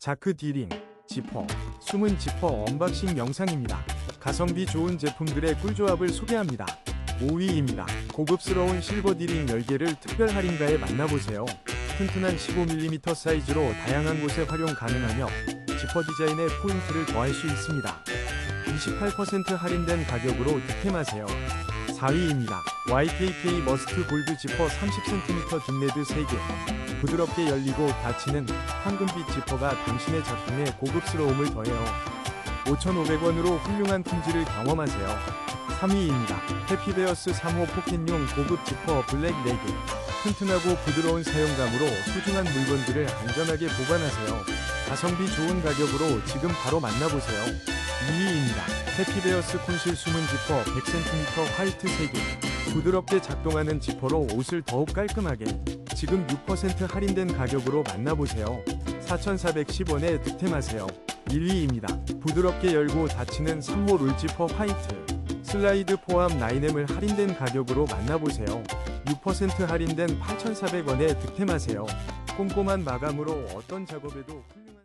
자크 디링, 지퍼, 숨은 지퍼 언박싱 영상입니다. 가성비 좋은 제품들의 꿀조합을 소개합니다. 5위입니다. 고급스러운 실버 디링 10개를 특별 할인가에 만나보세요. 튼튼한 15mm 사이즈로 다양한 곳에 활용 가능하며 지퍼 디자인에 포인트를 더할 수 있습니다. 28% 할인된 가격으로 득템하세요. 4위입니다. YKK 머스트 골드 지퍼 30cm 뒷레드 3개. 부드럽게 열리고 닫히는 황금빛 지퍼가 당신의 작품에 고급스러움을 더해요. 5,500원으로 훌륭한 품질을 경험하세요. 3위입니다. 해피베어스 3호 포켓용 고급 지퍼 블랙 4개. 튼튼하고 부드러운 사용감으로 소중한 물건들을 안전하게 보관하세요. 가성비 좋은 가격으로 지금 바로 만나보세요. 2위입니다. 해피베어스 콘실 숨은 지퍼 100cm 화이트 3개. 부드럽게 작동하는 지퍼로 옷을 더욱 깔끔하게. 지금 6% 할인된 가격으로 만나보세요. 4,410원에 득템하세요. 1위입니다. 부드럽게 열고 닫히는 3호 롤지퍼 화이트. 슬라이드 포함 9M을 할인된 가격으로 만나보세요. 6% 할인된 8,400원에 득템하세요. 꼼꼼한 마감으로 어떤 작업에도 훌륭...